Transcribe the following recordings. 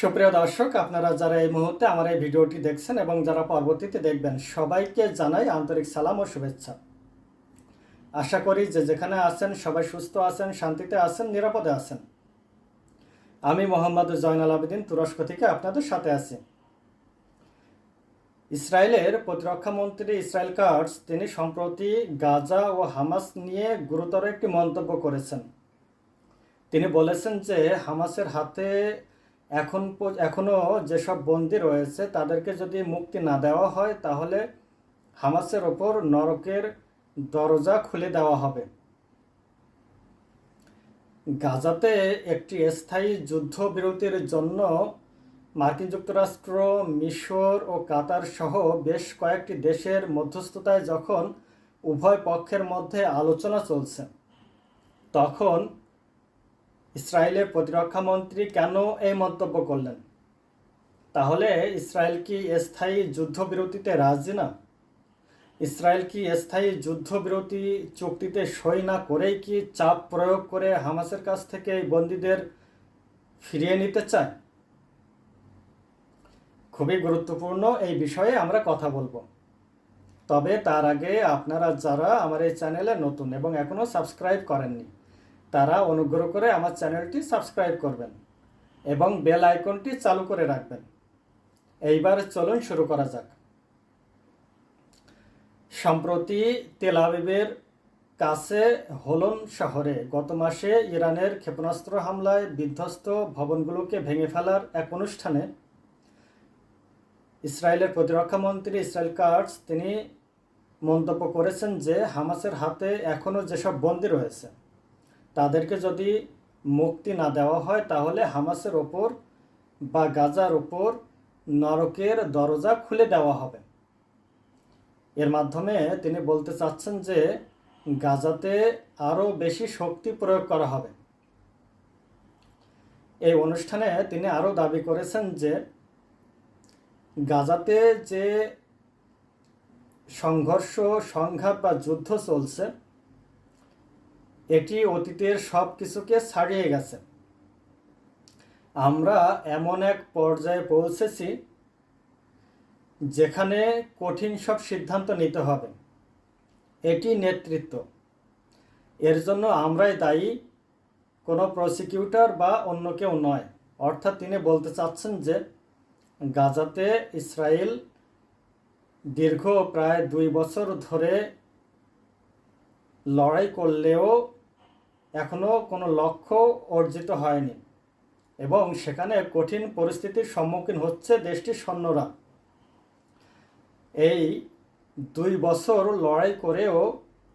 সুপ্রিয় দর্শক, আপনারা যারা এই মুহূর্তে আমার এই ভিডিওটি দেখছেন এবং যারা পরবর্তীতে দেখবেন, সবাইকে জানাই আন্তরিক সালাম ও শুভেচ্ছা। আশা করি যে যেখানে আছেন, সবাই সুস্থ আছেন, শান্তিতে আছেন, নিরাপদে আছেন। আমি মোহাম্মদ জয়নাল আবেদিন, তুরস্ক থেকে আপনাদের সাথে আছি। ইসরায়েলের প্রতিরক্ষা মন্ত্রী ইসরায়েল কার্ডস, তিনি সম্প্রতি গাজা ও হামাস নিয়ে গুরুতর একটি মন্তব্য করেছেন। তিনি বলেছেন যে হামাসের হাতে এখন প- এখনও যেসব বন্দী রয়েছে তাদেরকে যদি মুক্তি না দেওয়া হয় তাহলে হামাসের ওপর নরকের দরজা খুলে দেওয়া হবে। গাজাতে একটি স্থায়ী যুদ্ধবিরতির জন্য মার্কিন যুক্তরাষ্ট্র, মিশর ও কাতার সহ বেশ কয়েকটি দেশের মধ্যস্থতায় যখন উভয় পক্ষের মধ্যে আলোচনা চলছে, তখন ইসরায়েলের প্রতিরক্ষা মন্ত্রী কেন এই মন্তব্য করলেন? তাহলে ইসরায়েল কি স্থায়ী যুদ্ধবিরতিতে রাজি না? ইসরায়েল কি স্থায়ী যুদ্ধবিরতি চুক্তিতে সই না করেই কি চাপ প্রয়োগ করে হামাসের কাছ থেকে এই বন্দীদের ফিরিয়ে নিতে চায়? খুবই গুরুত্বপূর্ণ এই বিষয়ে আমরা কথা বলব। তবে তার আগে আপনারা যারা আমার এই চ্যানেলে নতুন এবং এখনও সাবস্ক্রাইব করেননি তারা অনুগ্রহ করে আমার চ্যানেলটি সাবস্ক্রাইব করবেন এবং বেল আইকনটি চালু করে রাখবেন। এইবার চলুন শুরু করা যাক। সম্প্রতি তেল আবিবের কাছে হোলন শহরে গত মাসে ইরানের ক্ষেপণাস্ত্র হামলায় বিধ্বস্ত ভবনগুলোকে ভেঙে ফেলার এক অনুষ্ঠানে ইসরায়েলের প্রতিরক্ষা মন্ত্রী ইসরায়েল কার্টস তিনি মন্তব্য করেছেন যে হামাসের হাতে এখনও যেসব বন্দী রয়েছে তাদেরকে যদি মুক্তি না দেওয়া হয়, তাহলে হামাসের ওপর বা গাজার ওপর নরকের দরজা খুলে দেওয়া হবে। এর মাধ্যমে তিনি বলতে চাচ্ছেন যে, গাজাতে আরও বেশি শক্তি প্রয়োগ করা হবে। এই অনুষ্ঠানে তিনি আরও দাবি করেছেন যে, গাজাতে যে সংঘর্ষ, সংঘাত বা যুদ্ধ চলছে এটি অতীতের সব কিছুকে ছাড়িয়ে গেছে। আমরা এমন এক পর্যায়ে পৌঁছেছি যেখানে কঠিন সব সিদ্ধান্ত নিতে হবে। এটি নেতৃত্ব। এর জন্য আমরাই দায়ী, কোনো প্রসিকিউটর বা অন্য কেউ নয়। অর্থাৎ তিনি বলতে চাচ্ছেন যে, গাজাতে ইসরায়েল দীর্ঘ প্রায় দুই বছর ধরে লড়াই করলেও এখনও কোনো লক্ষ্য অর্জিত হয়নি এবং সেখানে কঠিন পরিস্থিতির সম্মুখীন হচ্ছে দেশটির সৈন্যরা। এই দুই বছর লড়াই করেও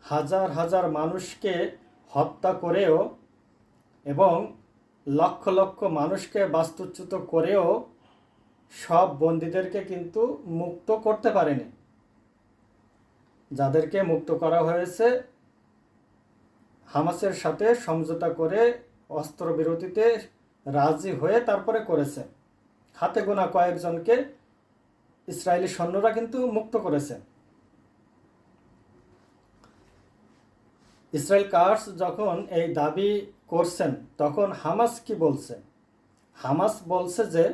হাজার হাজার মানুষকে হত্যা করেও এবং লক্ষ লক্ষ মানুষকে বাস্তুচ্যুত করেও সব বন্দীদেরকে কিন্তু মুক্ত করতে পারেনি। যাদেরকে মুক্ত করা হয়েছে হামাসের সাথে সমঝোতা করে অস্ত্রবিরতিতে রাজি হয়ে তারপরে করেছে। হাতে গোনা কয়েকজনকে ইসরায়েলি সৈন্যরা কিন্তু মুক্ত করেছে। ইসরায়েল কার্স যখন এই দাবি করছেন, তখন হামাস কি বলছে? হামাস বলছে যে,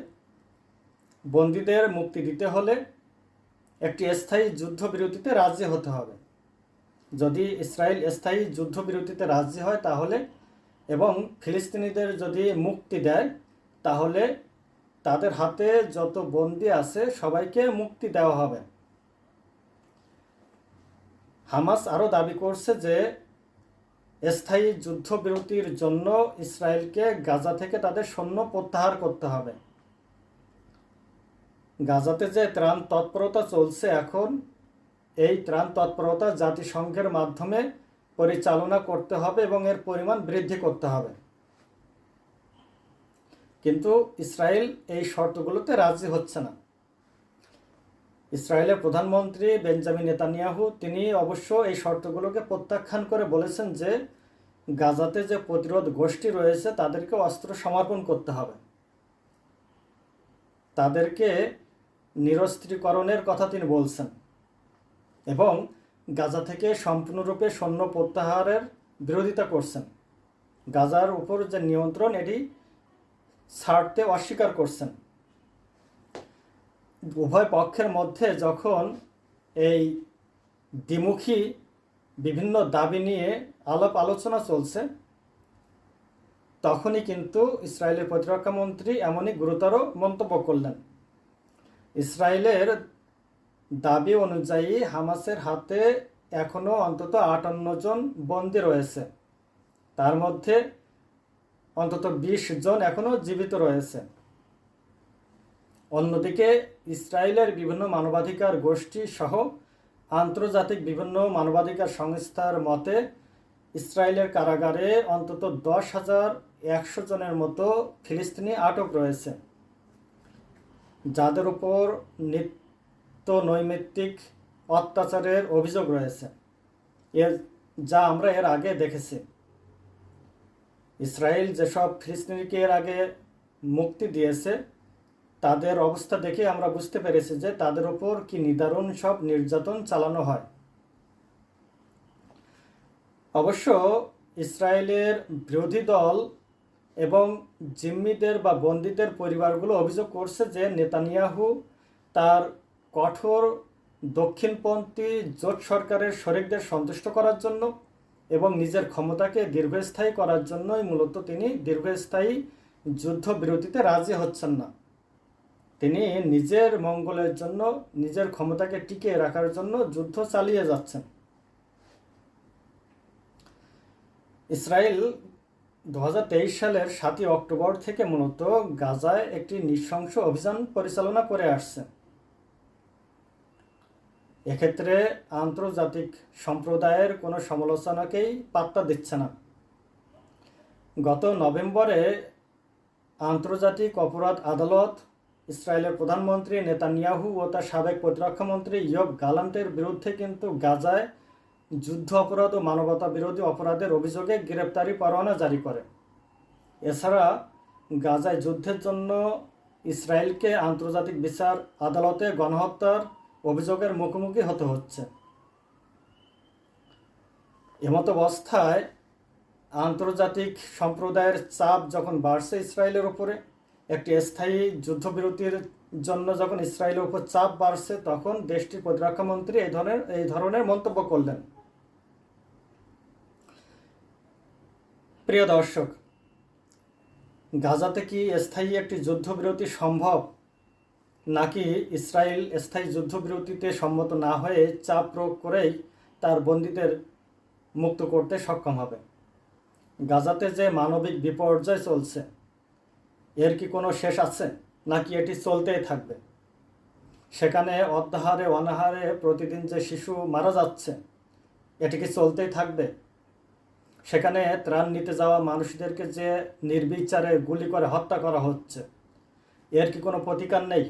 বন্দীদের মুক্তি দিতে হলে একটি স্থায়ী যুদ্ধবিরতিতে রাজি হতে হবে। যদি ইসরায়েল স্থায়ী যুদ্ধবিরতিতে রাজি হয় তাহলে এবং ফিলিস্তিনিদের যদি মুক্তি দেয়, তাহলে তাদের হাতে যত বন্দি আছে সবাইকে মুক্তি দেওয়া হবে। হামাস আরও দাবি করছে যে স্থায়ী যুদ্ধবিরতির জন্য ইসরায়েলকে গাজা থেকে তাদের সৈন্য প্রত্যাহার করতে হবে। গাজাতে যে ত্রাণ তৎপরতা চলছে এখন এই ত্রাণ তৎপরতা জাতিসংঘের মাধ্যমে পরিচালনা করতে হবে এবং এর পরিমাণ বৃদ্ধি করতে হবে। কিন্তু ইসরায়েল এই শর্তগুলোতে রাজি হচ্ছে না। ইসরায়েলের প্রধানমন্ত্রী বেঞ্জামিন নেতানিয়াহু, তিনি অবশ্য এই শর্তগুলোকে প্রত্যাখ্যান করে বলেছেন যে, গাজাতে যে প্রতিরোধ গোষ্ঠী রয়েছে, তাদেরকে অস্ত্র সমর্পণ করতে হবে। তাদেরকে নিরস্ত্রীকরণের কথা তিনি বলছেন। এবং গাজা থেকে সম্পূর্ণরূপে সৈন্য প্রত্যাহারের বিরোধিতা করছেন। গাজার উপর যে নিয়ন্ত্রণ, এটি ছাড়তে অস্বীকার করছেন। উভয় পক্ষের মধ্যে যখন এই দ্বিমুখী বিভিন্ন দাবি নিয়ে আলাপ আলোচনা চলছে, তখনই কিন্তু ইসরায়েলের প্রতিরক্ষা মন্ত্রী এমনই গুরুতর মন্তব্য করলেন। ইসরায়েলের দাবি অনুযায়ী হামাসের হাতে এখনও অন্তত আটান্ন জন বন্দী রয়েছে। তার মধ্যে অন্তত বিশ জন এখনও জীবিত রয়েছে। অন্যদিকে ইসরায়েলের বিভিন্ন মানবাধিকার গোষ্ঠী সহ আন্তর্জাতিক বিভিন্ন মানবাধিকার সংস্থার মতে, ইসরায়েলের কারাগারে অন্তত দশ হাজার একশো জনের মতো ফিলিস্তিনি আটক রয়েছে। যাদের উপর নিত্য নৈমিত্তিক অত্যাচারের অভিযোগ রয়েছে। এর, যা আমরা এর আগে দেখেছি। ইসরায়েল যেসব ফিলিস্তিনিকে এর আগে মুক্তি দিয়েছে, তাদের অবস্থা দেখে আমরা বুঝতে পেরেছি যে তাদের ওপর কি নিদারুণ সব নির্যাতন চালানো হয়। অবশ্য ইসরায়েলের বিরোধী দল এবং জিম্মিদের বা বন্দীদের পরিবারগুলো অভিযোগ করছে যে নেতানিয়াহু তার কঠোর দক্ষিণপন্থী জোট সরকারের শরিকদের সন্তুষ্ট করার জন্য এবং নিজের ক্ষমতাকে দীর্ঘস্থায়ী করার জন্যই মূলত তিনি দীর্ঘস্থায়ী যুদ্ধবিরতিতে রাজি হচ্ছেন না। তিনি নিজের মঙ্গলের জন্য, নিজের ক্ষমতাকে টিকিয়ে রাখার জন্য যুদ্ধ চালিয়ে যাচ্ছেন। ইসরায়েল দু হাজার তেইশ সালের সাতই অক্টোবর থেকে মূলত গাজায় একটি নৃশংস অভিযান পরিচালনা করে আসছে। এক্ষেত্রে আন্তর্জাতিক সম্প্রদায়ের কোনো সমালোচনাকেই পাত্তা দিচ্ছে না। গত নভেম্বরে আন্তর্জাতিক অপরাধ আদালত ইসরায়েলের প্রধানমন্ত্রী নেতানিয়াহু ও তার সাবেক প্রতিরক্ষামন্ত্রী ইয়ব গালান্টের বিরুদ্ধে কিন্তু গাজায় যুদ্ধ অপরাধ ও মানবতা বিরোধী অপরাধের অভিযোগে গ্রেপ্তারি পরোয়ানা জারি করে। এছাড়া গাজায় যুদ্ধের জন্য ইসরায়েলকে আন্তর্জাতিক বিচার আদালতে গণহত্যার অভিযোগের মুখোমুখি হতে হচ্ছে। এমতো অবস্থায় আন্তর্জাতিক সম্প্রদায়ের চাপ যখন বাড়ছে ইসরায়েলের উপরে, একটি স্থায়ী যুদ্ধবিরতির জন্য যখন ইসরায়েলের উপর চাপ বাড়ছে, তখন দেশটির প্রতিরক্ষামন্ত্রী এই ধরনের এই ধরনের মন্তব্য করলেন। প্রিয় দর্শক, গাজাতে কি স্থায়ী একটি যুদ্ধবিরতি সম্ভব? নাকি ইসরায়েল স্থায়ী যুদ্ধবিরতিতে সম্মত না হয়ে চাপ প্রয়োগ করেই তার বন্দীদের মুক্ত করতে সক্ষম হবে? গাজাতে যে মানবিক বিপর্যয় চলছে, এর কি কোনো শেষ আছে, নাকি এটি চলতেই থাকবে? সেখানে অর্ধাহারে অনাহারে প্রতিদিন যে শিশু মারা যাচ্ছে, এটি কি চলতেই থাকবে? সেখানে ত্রাণ নিতে যাওয়া মানুষদেরকে যে নির্বিচারে গুলি করে হত্যা করা হচ্ছে, এর কি কোনো প্রতিকার নেই?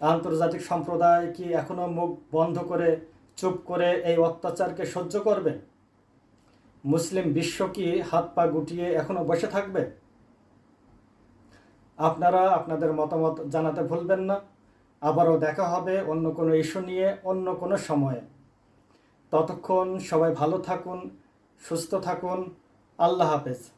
আন্তর্জাতিক সম্প্রদায় কি এখনও মুখ বন্ধ করে, চুপ করে এই অত্যাচারকে সহ্য করবে? মুসলিম বিশ্ব কি হাত পা গুটিয়ে এখনও বসে থাকবে? আপনারা আপনাদের মতামত জানাতে ভুলবেন না। আবারও দেখা হবে অন্য কোনো ইস্যু নিয়ে, অন্য কোনো সময়ে। ততক্ষণ সবাই ভালো থাকুন, সুস্থ থাকুন। আল্লাহ হাফেজ।